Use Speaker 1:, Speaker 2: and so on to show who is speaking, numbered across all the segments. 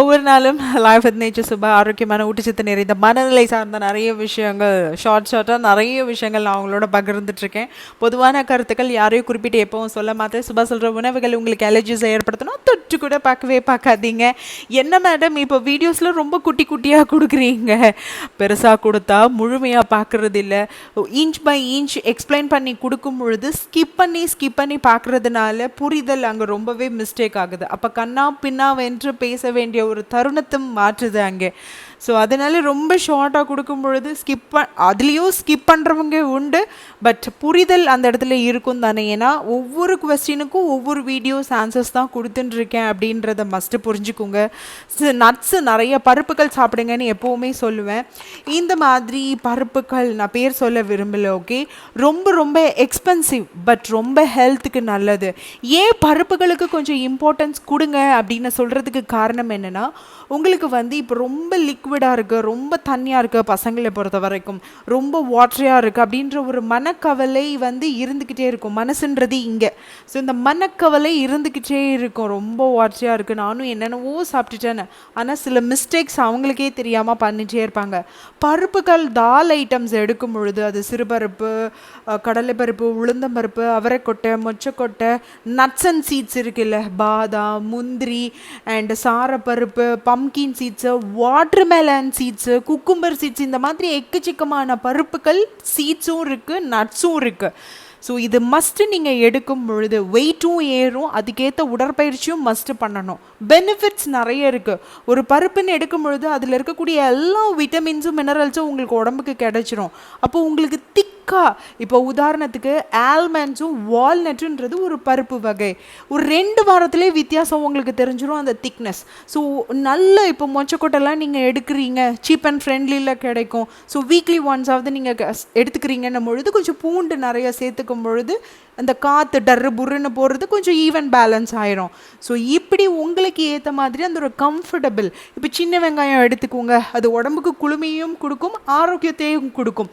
Speaker 1: ஒவ்வொரு நாளும் life with nature சுப ஆரோக்கியமான ஊட்டச்சத்து நிறைந்த மனநிலை சார்ந்த நிறைய விஷயங்கள் ஷார்ட் ஷார்ட்டாக நிறைய விஷயங்கள் நான் அவங்களோட பகிர்ந்துட்டுருக்கேன் பொதுவான கருத்துக்கள் யாரையும் குறிப்பிட்டு எப்பவும் சொல்ல மாட்டேன். சுபா சொல்கிற உணவுகள் உங்களுக்கு அலர்ஜிஸை ஏற்படுத்தணும். தொட்டு கூட பார்க்கவே பார்க்காதீங்க. என்ன மேடம் இப்போ வீடியோஸில் ரொம்ப குட்டி குட்டியாக கொடுக்குறீங்க. பெருசாக கொடுத்தா முழுமையாக பார்க்குறது இல்லை இன்ச் பை இன்ச் எக்ஸ்பிளைன் பண்ணி கொடுக்கும் பொழுது ஸ்கிப் பண்ணி ஸ்கிப் பண்ணி பார்க்குறதுனால புரிதல் அங்கே ரொம்பவே மிஸ்டேக் ஆகுது. அப்போ கண்ணா பின்னா வென்று பேச வேண்டிய ஒரு தருணத்தும் மாற்றுது அங்கே. ஸோ அதனால ரொம்ப ஷார்ட்டாக கொடுக்கும் பொழுது ஸ்கிப் ப அதுலேயும் ஸ்கிப் பண்ணுறவங்க உண்டு பட் புரிதல் அந்த இடத்துல இருக்கும் தானே. ஏன்னா ஒவ்வொரு கொஸ்டினுக்கும் ஒவ்வொரு வீடியோஸ் ஆன்சர்ஸ் தான் கொடுத்துட்டுருக்கேன் அப்படின்றத மஸ்ட்டு புரிஞ்சுக்கோங்க. நட்ஸு நிறைய பருப்புகள் சாப்பிடுங்கன்னு எப்போவுமே சொல்லுவேன். இந்த மாதிரி பருப்புகள் நான் பேர் சொல்ல விரும்பலை ஓகே ரொம்ப ரொம்ப எக்ஸ்பென்சிவ் பட் ரொம்ப ஹெல்த்துக்கு நல்லது. ஏன் பருப்புகளுக்கு கொஞ்சம் இம்பார்ட்டன்ஸ் கொடுங்க அப்படின்னு சொல்கிறதுக்கு காரணம் என்னென்னா உங்களுக்கு வந்து இப்போ ரொம்ப ஃப்ளூவிடாக இருக்குது ரொம்ப தண்ணியாக இருக்குது பசங்களை பொறுத்த வரைக்கும் ரொம்ப வாட்ரியாக இருக்குது அப்படின்ற ஒரு மனக்கவலை வந்து இருந்துக்கிட்டே இருக்கும். மனசுன்றது இங்கே. ஸோ இந்த மனக்கவலை இருந்துக்கிட்டே இருக்கும். ரொம்ப வாட்ரியாக இருக்குது நானும் என்னென்னவோ சாப்பிட்டுட்டேன்னு. ஆனால் சில மிஸ்டேக்ஸ் அவங்களுக்கே தெரியாமல் பண்ணிகிட்டே இருப்பாங்க. பருப்புகள் தால் ஐட்டம்ஸ் எடுக்கும் பொழுது அது சிறுபருப்பு கடலைப்பருப்பு உளுந்தம்பருப்பு அவரைக்கொட்டை மொச்சக்கொட்டை நட்ஸ் அண்ட் சீட்ஸ் இருக்குல்ல பாதாம் முந்திரி and சாரப்பருப்பு pumpkin seeds watermelon seeds cucumber seeds இந்த மாதிரி எக்கச்சக்கமான பருப்புகள் சீட்ஸும் இருக்குது நட்ஸும் இருக்குது ஸோ இது மஸ்ட்டு நீங்கள் எடுக்கும் பொழுது வெயிட்டும் ஏறும் அதுக்கேற்ற உடற்பயிற்சியும் மஸ்ட்டு பண்ணணும். பெனிஃபிட்ஸ் நிறைய இருக்குது ஒரு பருப்புன்னு எடுக்கும் பொழுது அதில் இருக்கக்கூடிய எல்லா விட்டமின்ஸும் மினரல்ஸும் உங்களுக்கு உடம்புக்கு கிடச்சிரும். அப்போ உங்களுக்கு திக் திக்கா இப்போ உதாரணத்துக்கு ஆல்மண்ட்ஸும் வால்நட்டுன்றது ஒரு பருப்பு வகை. ஒரு ரெண்டு வாரத்திலே வித்தியாசம் உங்களுக்கு தெரிஞ்சிடும் அந்த திக்னஸ் ஸோ நல்ல இப்போ மொச்சக்கொட்டைலாம் நீங்கள் எடுக்கிறீங்க. சீப் அண்ட் ஃப்ரெண்ட்லியில் கிடைக்கும். ஸோ வீக்லி ஒன்ஸாவது நீங்கள் எடுத்துக்கிறீங்கன்னும் பொழுது கொஞ்சம் பூண்டு நிறைய சேர்த்துக்கும் பொழுது அந்த காற்று டர்ரு புருன்னு போகிறது கொஞ்சம் ஈவன் பேலன்ஸ் ஆயிரும். ஸோ இப்படி உங்களுக்கு ஏற்ற மாதிரி அந்த ஒரு கம்ஃபர்டபுள் இப்போ சின்ன வெங்காயம் எடுத்துக்கோங்க. அது உடம்புக்கு குளுமையும் கொடுக்கும் ஆரோக்கியத்தையும் கொடுக்கும்.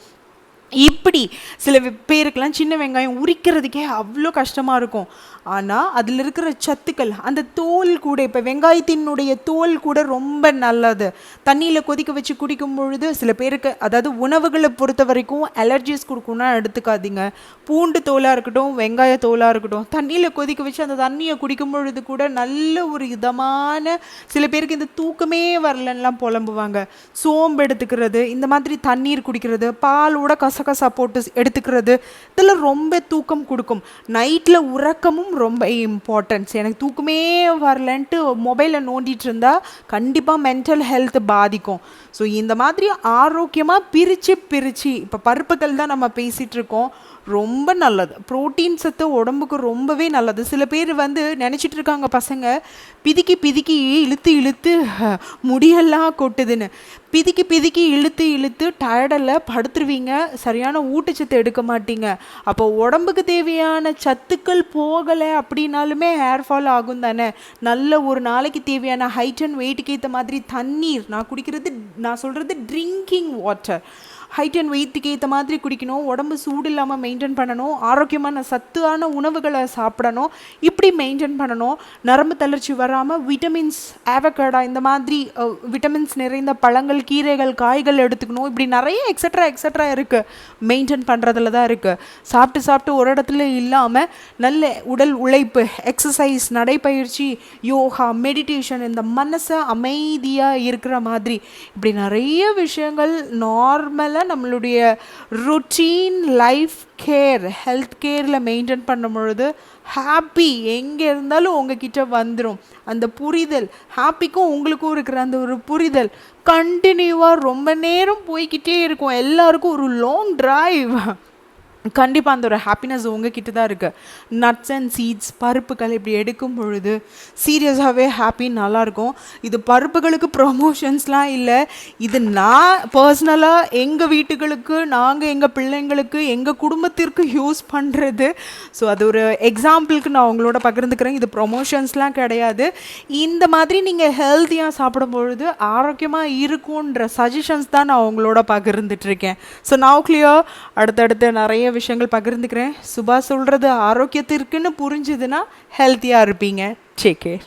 Speaker 1: இப்படி சில பேருக்கெல்லாம் சின்ன வெங்காயம் உரிக்கிறதுக்கே அவ்வளோ கஷ்டமாக இருக்கும். ஆனால் அதில் இருக்கிற சத்துக்கள் அந்த தோல் கூட இப்போ வெங்காயத்தினுடைய தோல் கூட ரொம்ப நல்லது. தண்ணியில் கொதிக்க வச்சு குடிக்கும் பொழுது சில பேருக்கு அதாவது உணவுகளை பொறுத்த வரைக்கும் அலர்ஜிஸ் கொடுக்கும்னா எடுத்துக்காதீங்க. பூண்டு தோலாக இருக்கட்டும் வெங்காய தோலாக இருக்கட்டும் தண்ணியில் கொதிக்க வச்சு அந்த தண்ணியை குடிக்கும் பொழுது கூட நல்ல ஒரு இதமான சில பேருக்கு இந்த தூக்கமே வரலன்னெலாம் புலம்புவாங்க. சோம்பு எடுத்துக்கிறது இந்த மாதிரி தண்ணீர் குடிக்கிறது பாலோட கசகசா போட்டு எடுத்துக்கிறது. இதில் ரொம்ப தூக்கம் கொடுக்கும். நைட்டில் உறக்கமும் ரொம்ப இம்பார்ட்டன்ஸ் எனக்கு தூக்கமே வரலன்ட்டு மொபைலை நோண்டிட்டு இருந்தால் கண்டிப்பாக மென்டல் ஹெல்த் பாதிக்கும். ஸோ இந்த மாதிரி ஆரோக்கியமாக பிரித்து பிரித்து இப்போ பருப்புகள் தான் நம்ம பேசிகிட்டு இருக்கோம். ரொம்ப நல்லது. புரோட்டீன் சத்து உடம்புக்கு ரொம்பவே நல்லது. சில பேர் வந்து நினச்சிட்டு இருக்காங்க பசங்க பிதிக்கி பிதிக்கி இழுத்து இழுத்து முடியெல்லாம் கொட்டுதுன்னு. பிதிக்கி பிதிக்கி இழுத்து இழுத்து டயர்டில் படுத்துருவீங்க. சரியான ஊட்டச்சத்து எடுக்க மாட்டீங்க. அப்போ உடம்புக்கு தேவையான சத்துக்கள் போகலை அப்படின்னாலுமே ஹேர் ஃபால் ஆகும் தானே. நல்ல ஒரு நாளைக்கு தேவையான ஹைட் அண்ட் வெயிட்டுக்கு ஏற்ற மாதிரி தண்ணீர் நான் குடிக்கிறது நான் சொல்கிறது ட்ரிங்கிங் வாட்டர் ஹைட் அண்ட் வெயிட்டுக்கு ஏற்ற மாதிரி குடிக்கணும். உடம்பு சூடு இல்லாமல் மெயின்டைன் பண்ணணும். ஆரோக்கியமான சத்தான உணவுகளை சாப்பிடணும். இப்படி மெயின்டைன் பண்ணணும். நரம்பு தளர்ச்சி வராமல் விட்டமின்ஸ் ஆவகடா இந்த மாதிரி விட்டமின்ஸ் நிறைந்த பழங்கள் கீரைகள் காய்கள் எடுத்துக்கணும். இப்படி நிறைய எக்ஸட்ரா எக்ஸட்ரா இருக்குது மெயின்டைன் பண்ணுறதுல தான் இருக்குது சாப்பிட்டு சாப்பிட்டு ஒரு இடத்துல இல்லாமல் நல்ல உடல் உழைப்பு எக்ஸசைஸ் நடைப்பயிற்சி யோகா மெடிடேஷன் இந்த மனசை அமைதியாக இருக்கிற மாதிரி. இப்படி நிறைய விஷயங்கள் நார்மலாக நம்மளுடைய ருட்டீன் லைஃப் கேர் ஹெல்த் கேரில் மெயின்டைன் பண்ணும் பொழுது ஹாப்பி எங்கே இருந்தாலும் உங்ககிட்ட வந்துடும் அந்த புரிதல் ஹாப்பிக்கும் உங்களுக்கும் இருக்கிற அந்த ஒரு புரிதல் கண்டினியூவாக ரொம்ப நேரம் போய்கிட்டே இருக்கும். எல்லாருக்கும் ஒரு லாங் டிரைவ் கண்டிப்பாக அந்த ஒரு ஹாப்பினஸ் உங்ககிட்ட தான் இருக்குது நட்ஸ் அண்ட் சீட்ஸ் பருப்புகள் இப்படி எடுக்கும் பொழுது சீரியஸாகவே ஹாப்பி நல்லாயிருக்கும் இது பருப்புகளுக்கு ப்ரொமோஷன்ஸ்லாம் இல்லை. இது நான் பர்சனலாக எங்கள் வீட்டுகளுக்கு நாங்கள் எங்கள் பிள்ளைங்களுக்கு எங்கள் குடும்பத்திற்கு யூஸ் பண்ணுறது ஸோ அது ஒரு எக்ஸாம்பிளுக்கு நான் உங்களோட பகிர்ந்துக்கிறேன். இது ப்ரொமோஷன்ஸ்லாம் கிடையாது. இந்த மாதிரி நீங்கள் ஹெல்த்தியாக சாப்பிடும் பொழுது ஆரோக்கியமாக இருக்குன்ற சஜஷன்ஸ் தான் நான் உங்களோட பகிர்ந்துட்டுருக்கேன் ஸோ நான் கிளியர் அடுத்தடுத்து நிறைய விஷயங்கள் பகிர்ந்துக்கிறேன். சுபா சொல்கிறது ஆரோக்கியத்திற்குன்னு புரிஞ்சுதுன்னா ஹெல்த்தியாக இருப்பீங்க. Take care